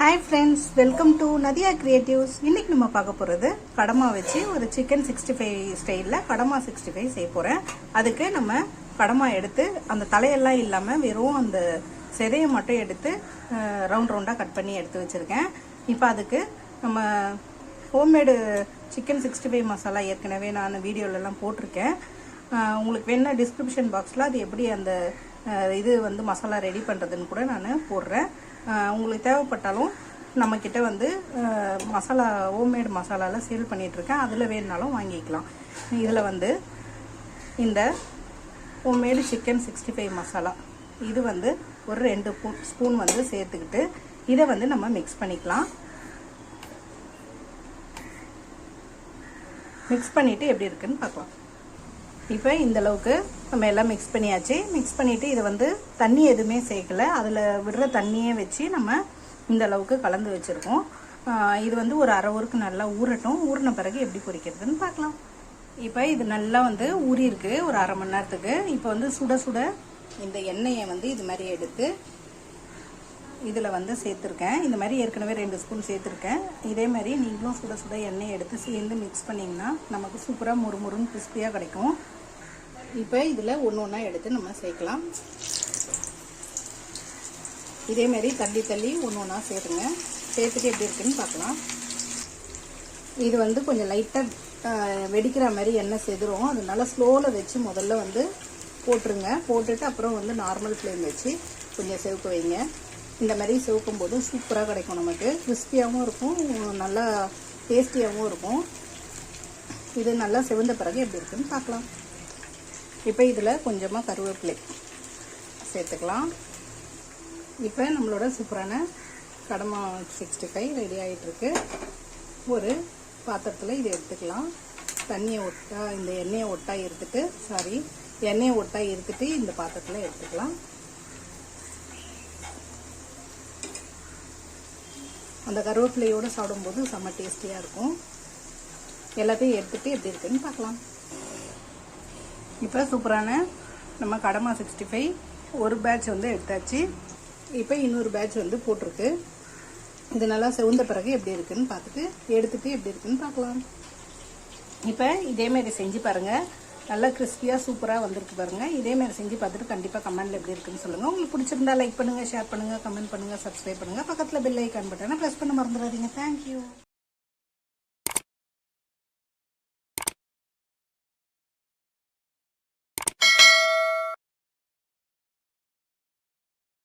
Hi friends welcome to Nadhiya creatives இன்றைக்கி நம்ம பார்க்க போகிறது கடமா வச்சு ஒரு சிக்கன் சிக்ஸ்டி ஃபைவ் ஸ்டைலில் கடமா சிக்ஸ்டி ஃபைவ் செய்ய போகிறேன் அதுக்கு நம்ம கடமா எடுத்து அந்த தலையெல்லாம் இல்லாமல் வெறும் அந்த செதையை மட்டும் எடுத்து ரவுண்ட் ரவுண்டாக கட் பண்ணி எடுத்து வச்சுருக்கேன். இப்போ அதுக்கு நம்ம homemade chicken sixty five masala ஏற்கனவே நான் வீடியோலலாம் போட்டிருக்கேன். உங்களுக்கு வேணா டிஸ்கிரிப்ஷன் பாக்ஸில் அது எப்படி அந்த இது வந்து மசாலா ரெடி பண்ணுறதுன்னு கூட நான் போடுறேன். உங்களுக்கு தேவைப்பட்டாலும் நம்மக்கிட்ட வந்து மசாலா ஹோம்மேடு மசாலாலாம் சேல் பண்ணிகிட்ருக்கேன் அதில் வேணுனாலும் வாங்கிக்கலாம். இதில் வந்து இந்த homemade chicken sixty five masala. இது வந்து ஒரு ரெண்டு ஸ்பூன் ஸ்பூன் வந்து சேர்த்துக்கிட்டு இதை வந்து நம்ம மிக்ஸ் பண்ணிக்கலாம். மிக்ஸ் பண்ணிவிட்டு எப்படி இருக்குன்னு பார்க்கலாம். இப்போ இந்த அளவுக்கு நம்ம எல்லாம் மிக்ஸ் பண்ணியாச்சு. மிக்ஸ் பண்ணிவிட்டு இதை வந்து தண்ணி எதுவுமே சேர்க்கல. அதில் விடுற தண்ணியே வச்சு நம்ம இந்த அளவுக்கு கலந்து வச்சுருக்கோம். இது வந்து ஒரு அரை ஊருக்கு நல்லா ஊறட்டும். ஊறின பிறகு எப்படி பொரிக்கிறதுன்னு பார்க்கலாம். இப்போ இது நல்லா வந்து ஊறியிருக்கு ஒரு அரை மணி நேரத்துக்கு. இப்போ வந்து சுட சுட இந்த எண்ணெயை வந்து இது மாதிரி எடுத்து இதில் வந்து சேர்த்துருக்கேன். இந்த மாதிரி ஏற்கனவே ரெண்டு ஸ்பூன் சேர்த்துருக்கேன். இதே மாதிரி நீங்களும் சுட சுட எண்ணெய் எடுத்து சேர்ந்து மிக்ஸ் பண்ணிங்கன்னா நமக்கு சூப்பராக முறுமுறுன்னு கிறிஸ்பியாக கிடைக்கும். இப்போ இதில் ஒன்று ஒன்றா எடுத்து நம்ம சேர்க்கலாம். இதேமாரி தள்ளி தள்ளி ஒன்று ஒன்றா சேருங்க சேர்த்துட்டு எப்படி இருக்குன்னு பார்க்கலாம். இது வந்து கொஞ்சம் லைட்டாக வெடிக்கிற மாதிரி எண்ணெய் செதுரும் அதனால ஸ்லோவில் வச்சு முதல்ல வந்து போட்டுருங்க. போட்டுட்டு அப்புறம் வந்து நார்மல் ஃப்ளேம் வச்சு கொஞ்சம் செவுக்க வைங்க. இந்த மாதிரி செவுக்கும் போது சூப்பராக கிடைக்கும் நமக்கு. கிறிஸ்பியாகவும் இருக்கும் நல்லா டேஸ்டியாகவும் இருக்கும். இது நல்லா செவந்த பிறகு எப்படி இருக்குன்னு பார்க்கலாம். இப்போ இதில் கொஞ்சமாக கருவேப்பிலை சேர்த்துக்கலாம். இப்போ நம்மளோட சூப்பரான கடமா சிக்ஸ்டி ஃபைவ் ரெடி ஆகிட்டுருக்கு ஒரு பாத்திரத்தில் இதை எடுத்துக்கலாம். தண்ணியை ஒட்டா இந்த எண்ணெயை ஒட்டா எடுத்துட்டு சாரி எண்ணெயை ஒட்டா எடுத்துட்டு இந்த பாத்திரத்தில் எடுத்துக்கலாம். அந்த கருவேப்பிலையோடு சாப்பிடும்போது செம்ம டேஸ்டியாக இருக்கும். எல்லாத்தையும் எடுத்துகிட்டு எப்படி இருக்குன்னு பார்க்கலாம். இப்போ சூப்பரான நம்ம கடமா சிக்ஸ்டி ஃபைவ் ஒரு பேட்ச் வந்து எடுத்தாச்சு. இப்போ இன்னொரு பேட்ச் வந்து போட்டிருக்கு. இது நல்லா செவந்த பிறகு எப்படி இருக்குன்னு பார்த்துட்டு எடுத்துட்டு எப்படி இருக்குன்னு பார்க்கலாம். இப்போ இதேமாரி செஞ்சு பாருங்கள் நல்லா கிறிஸ்பியாக சூப்பராக வந்திருக்கு பாருங்கள் இதேமாரி செஞ்சு பார்த்துட்டு கண்டிப்பாக கமெண்ட்டில் எப்படி இருக்குன்னு சொல்லுங்கள் உங்களுக்கு பிடிச்சிருந்தா லைக் பண்ணுங்கள் ஷேர் பண்ணுங்கள் கமெண்ட் பண்ணுங்கள் சப்ஸ்கிரைப் பண்ணுங்கள் பக்கத்தில் பெல் ஐக்கான் பட்டனை ப்ரெஸ் பண்ண மறந்துடாதீங்க. தேங்க்யூ